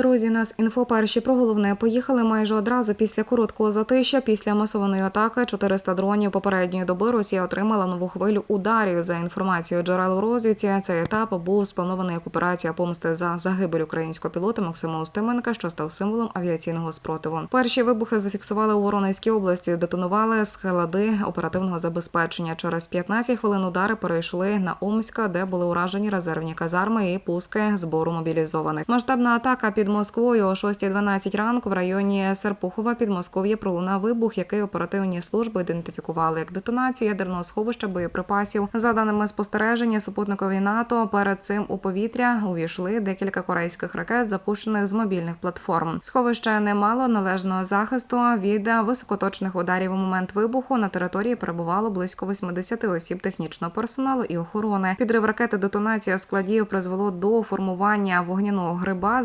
Друзі, нас інфо перші про головне поїхали майже одразу після короткого затища. Після масованої атаки 400 дронів попередньої доби Росія отримала нову хвилю ударів. За інформацією джерел у розвідці, цей етап був спланований як операція помсти за загибель українського пілота Максима Устименка, що став символом авіаційного спротиву. Перші вибухи зафіксували у Воронезькій області, детонували склади оперативного забезпечення. Через 15 хвилин удари перейшли на Омська, де були уражені резервні казарми і пуски збору мобілізованих. Масштабна атака під Москвою о 6.12 ранку в районі Серпухова під Москов'я пролунав вибух, який оперативні служби ідентифікували як детонацію ядерного сховища боєприпасів. За даними спостереження, супутникові НАТО перед цим у повітря увійшли декілька корейських ракет, запущених з мобільних платформ. Сховище не мало належного захисту від високоточних ударів. У момент вибуху на території перебувало близько 80 осіб технічного персоналу і охорони. Підрив ракети детонація складів призвело до формування вогняного гриба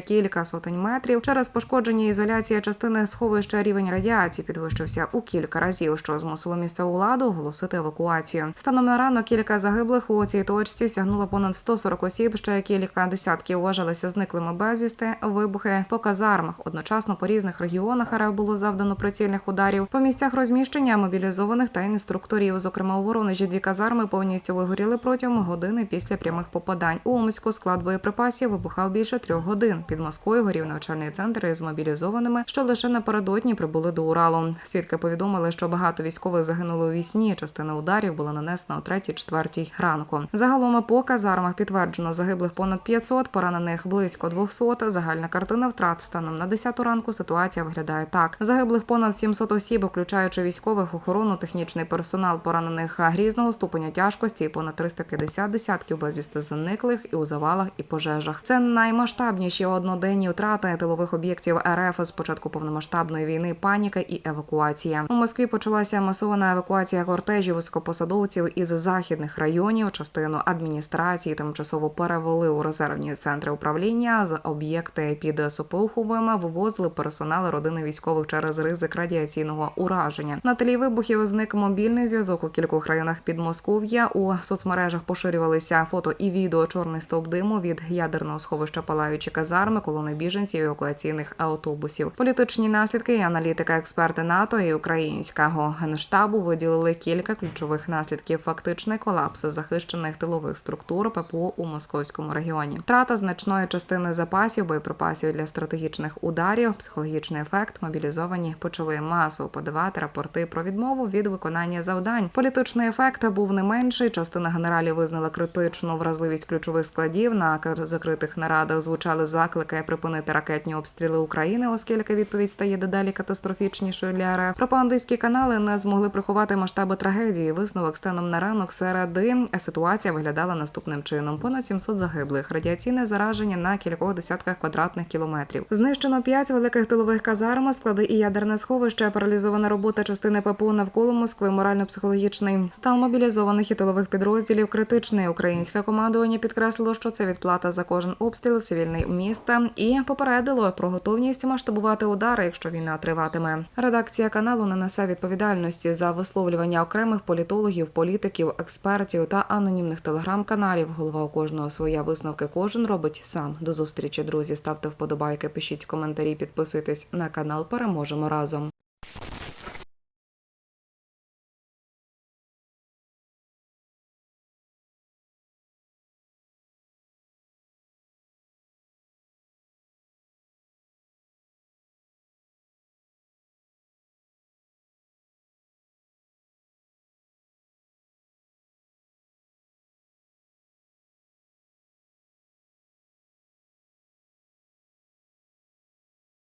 кілька сотень метрів. Через пошкодження ізоляція частини сховища рівень радіації підвищився у кілька разів, що змусило місцеву владу оголосити евакуацію. Станом на ранок кілька загиблих у цій точці сягнуло понад 140 осіб. Ще кілька десятків вважалися зниклими безвісти. Вибухи по казармах одночасно по різних регіонах РФ було завдано прицільних ударів по місцях розміщення мобілізованих та інструкторів. Зокрема, у Воронежі дві казарми повністю вигоріли протягом години після прямих попадань. У Омську склад боєприпасів вибухав більше трьох годин. Під Москвою горів навчальний центр із мобілізованими, що лише напередодні прибули до Уралу. Свідки повідомили, що багато військових загинули у вісні. Частина ударів була нанесена о 3-4 ранку. Загалом по казармах підтверджено загиблих понад 500, поранених близько 200. Загальна картина втрат станом на 10 ранку. Ситуація виглядає так: загиблих понад 700 осіб, включаючи військових, охорону, технічний персонал, поранених різного ступеня тяжкості, і понад 350 десятків безвісти зниклих і у завалах і пожежах. Це наймасштабніші одноденні втрати тилових об'єктів РФ з початку повномасштабної війни, паніка і евакуація. У Москві почалася масована евакуація кортежів високопосадовців із західних районів. Частину адміністрації тимчасово перевели у резервні центри управління з об'єкти під Сопуховими вивозили персонал родини військових через ризик радіаційного ураження. На тлі вибухів зник мобільний зв'язок у кількох районах Підмосков'я. У соцмережах поширювалися фото і відео чорний стовп диму від ядерного сховища палаючі казарми, колони біженців евакуаційних автобусів. Політичні наслідки і аналітика, експерти НАТО і українського генштабу виділили кілька ключових наслідків. Фактичний колапс захищених тилових структур ППО у московському регіоні. Втрата значної частини запасів, боєприпасів для стратегічних ударів, психологічний ефект. Мобілізовані почали масово подавати рапорти про відмову від виконання завдань. Політичний ефект був не менший. Частина генералів визнала критичну вразливість ключових складів. На закритих нарадах звучали заклики припинити ракетні обстріли України, оскільки відповідь стає дедалі катастрофічнішою для РФ. Пропагандистські канали не змогли приховати масштаби трагедії. Висновок станом на ранок середи ситуація виглядала наступним чином: понад 700 загиблих, радіаційне зараження на кількох десятках квадратних кілометрів. Знищено 5 великих тилових казарм, склади і ядерне сховище, паралізована робота частини ППО навколо Москви, морально-психологічний стан мобілізованих і тилових підрозділів критичний. Українське командування підкреслило, що це відплата за кожен обстріл цивільний міста і попередило про готовність масштабувати удари, якщо війна триватиме. Редакція каналу не несе відповідальності за висловлювання окремих політологів, політиків, експертів та анонімних телеграм-каналів. Голова у кожного своя висновки. Кожен робить сам. До зустрічі, друзі. Ставте вподобайки, пишіть коментарі, підписуйтесь на канал. Переможемо разом.